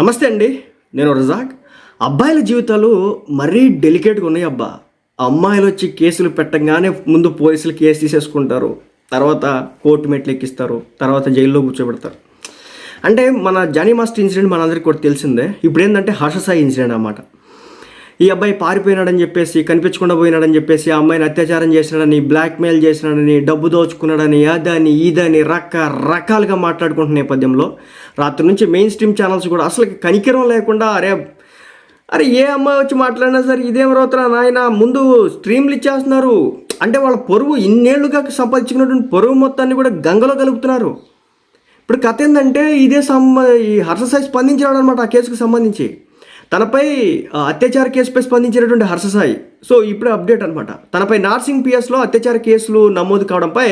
నమస్తే అండి నేను రజాక్. అబ్బాయిల జీవితాలు మరీ డెలికేట్గా ఉన్నాయి అబ్బా. అమ్మాయిలు వచ్చి కేసులు పెట్టంగానే ముందు పోలీసులు కేసు తీసేసుకుంటారు. తర్వాత కోర్టు మెట్లు ఎక్కిస్తారు తర్వాత జైల్లో కూర్చోబెడతారు. అంటే మన జానీ మాస్టర్ ఇన్సిడెంట్ మనందరికీ కూడా తెలిసిందే. ఇప్పుడు ఏంటంటే హర్షసాయి ఇన్సిడెంట్ అన్నమాట. ఈ అబ్బాయి పారిపోయినాడని చెప్పేసి కనిపించకుండా పోయినాడని చెప్పేసి ఆ అమ్మాయిని అత్యాచారం చేసినాడని బ్లాక్మెయిల్ చేసినాడని డబ్బు దోచుకున్నాడని అదని ఇదని రకరకాలుగా మాట్లాడుకుంటున్న నేపథ్యంలో రాత్రి నుంచి మెయిన్ స్ట్రీమ్ ఛానల్స్ కూడా అసలు కనికరం లేకుండా అరే అరే ఏ అమ్మాయి వచ్చి మాట్లాడినా సరే ఇదేం రోతరా నాయన ముందు స్ట్రీమ్లు ఇచ్చేస్తున్నారు. అంటే వాళ్ళ పొరుగు ఇన్నేళ్ళుగా సంపాదించుకున్నటువంటి పొరుగు మొత్తాన్ని కూడా గంగలో కలుపుతున్నారు. ఇప్పుడు కథ ఏంటంటే ఇదే సంబ ఈ హర్షసాయి స్పందించాడు అనమాట ఆ కేసుకు సంబంధించి. తనపై అత్యాచార కేసుపై స్పందించినటువంటి హర్షసాయి. సో ఇప్పుడే అప్డేట్ అనమాట తనపై నార్సింగ్ పిఎస్లో అత్యాచార కేసులు నమోదు కావడంపై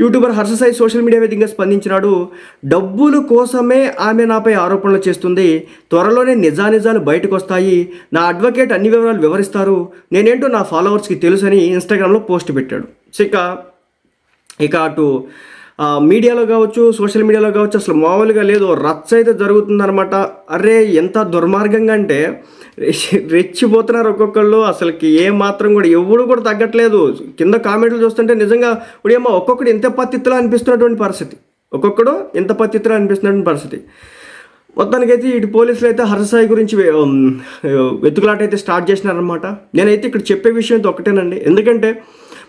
యూట్యూబర్ హర్షసాయి సోషల్ మీడియా వేదికగా స్పందించినాడు. డబ్బులు కోసమే ఆమె నాపై ఆరోపణలు చేస్తుంది. త్వరలోనే నిజానిజాలు బయటకు వస్తాయి నా అడ్వకేట్ అన్ని వివరాలు వివరిస్తారు. నేనేంటో నా ఫాలోవర్స్కి తెలుసని ఇన్స్టాగ్రామ్లో పోస్ట్ పెట్టాడు. సో ఇక ఇక అటు మీడియాలో కావచ్చు సోషల్ మీడియాలో కావచ్చు అసలు మామూలుగా లేదు. రచ్చ అయితే జరుగుతుందనమాట అరే ఎంత దుర్మార్గంగా అంటే రెచ్చిపోతున్నారు ఒక్కొక్కళ్ళు. అసలుకి ఏ మాత్రం కూడా ఎవడు కూడా తగ్గట్లేదు. కింద కామెంట్లు చూస్తుంటే నిజంగా ఇప్పుడేమో ఒక్కొక్కడు ఎంత పత్తిత్తులో అనిపిస్తున్నటువంటి పరిస్థితి. ఒక్కొక్కడు ఎంత పత్తిత్తులో అనిపిస్తున్నటువంటి పరిస్థితి. మొత్తానికైతే ఇటు పోలీసులు అయితే హర్షసాయి గురించి వెతుకులాట అయితే స్టార్ట్ చేసినారనమాట నేనైతే ఇక్కడ చెప్పే విషయం అయితే ఒకటేనండి. ఎందుకంటే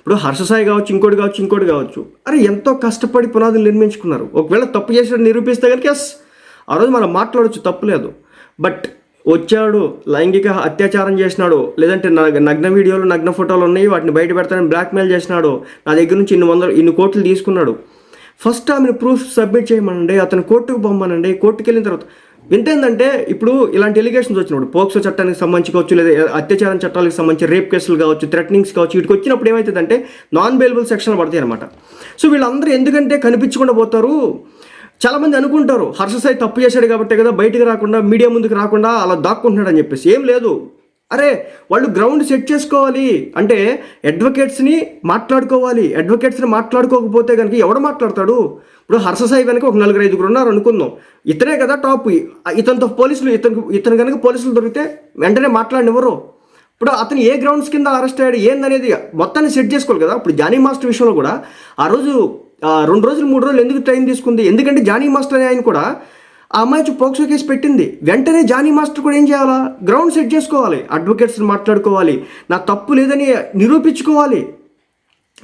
ఇప్పుడు హర్షసాయి కావచ్చు ఇంకోటి కావచ్చు ఇంకోటి కావచ్చు. అరే ఎంతో కష్టపడి పునాదులు నిర్మించుకున్నారు. ఒకవేళ తప్పు చేసినట్టు నిరూపిస్తే కనుక ఎస్ ఆ రోజు మనం మాట్లాడవచ్చు తప్పు లేదు. బట్ వచ్చాడు లైంగిక అత్యాచారం చేసినాడు లేదంటే నగ్న వీడియోలు నగ్న ఫోటోలు ఉన్నాయి వాటిని బయట పెడతానని బ్లాక్మెయిల్ చేసినాడు నా దగ్గర నుంచి ఇన్ని వందలు ఇన్ని కోట్లు తీసుకున్నాడు. ఫస్ట్ ఆమెను ప్రూఫ్ సబ్మిట్ చేయమనండి అతను కోర్టుకు పంపమనండి కోర్టుకు వెళ్ళిన తర్వాత ఏంటంటే ఇప్పుడు ఇలాంటి ఎలిగేషన్స్ వచ్చినప్పుడు పోక్సో చట్టానికి సంబంధించి కావచ్చు లేదా అత్యాచారం చట్టాలకు సంబంధించి రేప్ కేసులు కావచ్చు థ్రెటనింగ్స్ కావచ్చు వీటికి వచ్చినప్పుడు ఏమవుతుందంటే నాన్ బెయిలబుల్ సెక్షన్ పడతాయి అనమాట సో వీళ్ళందరూ ఎందుకంటే కనిపించకుండా పోతారు? చాలామంది అనుకుంటారు హర్షసాయి తప్పు చేశాడు కాబట్టి కదా బయటికి రాకుండా మీడియా ముందుకు రాకుండా అలా దాక్కుంటున్నాడు అని చెప్పేసి. ఏం లేదు. అరే వాళ్ళు గ్రౌండ్ సెట్ చేసుకోవాలి. అంటే అడ్వకేట్స్ని మాట్లాడుకోవాలి. అడ్వకేట్స్ని మాట్లాడుకోకపోతే కనుక ఎవడు మాట్లాడతాడు? ఇప్పుడు హర్షసాయి వెనక ఒక నలుగురు ఐదుగురు ఉన్నారు అనుకుందాం. ఇతనే కదా టాప్ ఇతనితో పోలీసులు ఇతను ఇతను కనుక పోలీసులు దొరికితే వెంటనే మాట్లాడినెవరు? ఇప్పుడు అతను ఏ గ్రౌండ్స్ కింద అరెస్ట్ అయ్యాడు ఏందనేది మొత్తాన్ని సెట్ చేసుకోవాలి కదా. ఇప్పుడు జానీ మాస్టర్ విషయంలో కూడా ఆ రోజు రెండు రోజులు మూడు రోజులు ఎందుకు టైం తీసుకుంది? ఎందుకంటే జానీ మాస్టర్ అనే ఆయన కూడా ఆ అమ్మాయి పోక్సో కేసు పెట్టింది. వెంటనే జానీ మాస్టర్ కూడా ఏం చేయాలా? గ్రౌండ్ సెట్ చేసుకోవాలి. అడ్వకేట్స్ని మాట్లాడుకోవాలి. నా తప్పు లేదని నిరూపించుకోవాలి.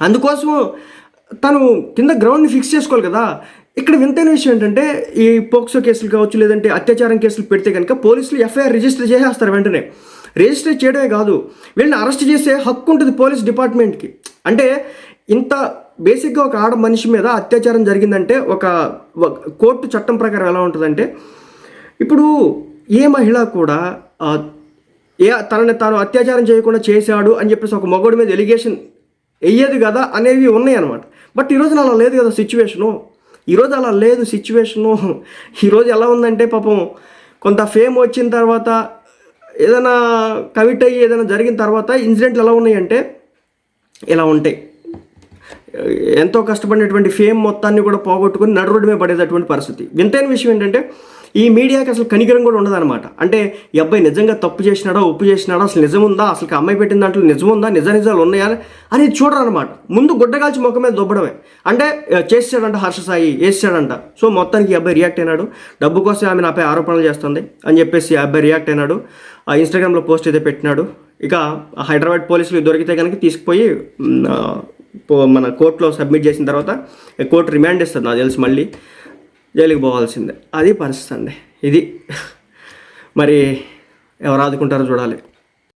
అందుకోసం తను కింద గ్రౌండ్ని ఫిక్స్ చేసుకోవాలి కదా. ఇక్కడ వింతైన విషయం ఏంటంటే ఈ పోక్సో కేసులు కావచ్చు లేదంటే అత్యాచారం కేసులు పెడితే కనుక పోలీసులు ఎఫ్ఐఆర్ రిజిస్టర్ చేసేస్తారు వెంటనే. రిజిస్టర్ చేయడమే కాదు వీళ్ళని అరెస్ట్ చేసే హక్కు ఉంటుంది పోలీస్ డిపార్ట్మెంట్కి. అంటే ఇంత బేసిక్గా ఒక ఆడ మనిషి మీద అత్యాచారం జరిగిందంటే ఒక ఒక కోర్టు చట్టం ప్రకారం ఎలా ఉంటుందంటే ఇప్పుడు ఏ మహిళ కూడా ఏ తనని తాను అత్యాచారం చేయకుండా చేశాడు అని చెప్పేసి ఒక మగోడి మీద ఎలిగేషన్ వెయ్యేది కదా అనేవి ఉన్నాయి అనమాట బట్ ఈరోజు అలా లేదు కదా సిచ్యువేషను. ఈరోజు అలా లేదు సిచ్యువేషను. ఈరోజు ఎలా ఉందంటే పాపం కొంత ఫేమ్ వచ్చిన తర్వాత ఏదైనా కమిట్ అయ్యి ఏదైనా జరిగిన తర్వాత ఇన్సిడెంట్లు ఎలా ఉన్నాయంటే ఇలా ఉంటాయి? ఎంతో కష్టపడినటువంటి ఫేమ్ మొత్తాన్ని కూడా పోగొట్టుకుని నడు రోడ్డు మీద పడేటటువంటి పరిస్థితి. వింతైన విషయం ఏంటంటే ఈ మీడియాకి అసలు కనికరం కూడా ఉండదన్నమాట. అంటే ఈ అబ్బాయి నిజంగా తప్పు చేసినాడా ఉప్పు చేసినాడా అసలు నిజం ఉందా అసలు అమ్మాయి పెట్టిన దాంట్లో నిజం ఉందా నిజ నిజాలు ఉన్నాయా అనేది చూడరు అనమాట ముందు గుడ్డగాల్చి ముఖం మీద దొబ్బడమే. అంటే ఆ, హర్ష హర్షసాయి వేసాడంట సో మొత్తానికి ఈ అబ్బాయి రియాక్ట్ అయినాడు. డబ్బు కోసం ఆమె నాపై ఆరోపణలు చేస్తుంది అని చెప్పేసి ఆ అబ్బాయి రియాక్ట్ అయినాడు. ఆ ఇన్స్టాగ్రామ్లో పోస్ట్ అయితే పెట్టినాడు. ఇక హైదరాబాద్ పోలీసులు దొరికితే కనుక తీసుకుపోయి మన కోర్టులో సబ్మిట్ చేసిన తర్వాత కోర్టు రిమాండ్ ఇస్తుంది నాకు తెలిసి మళ్ళీ. జైలుకి పోవాల్సిందే. అది పరిస్థితి అండి. ఇది. మరి ఎవరు ఆదుకుంటారో చూడాలి.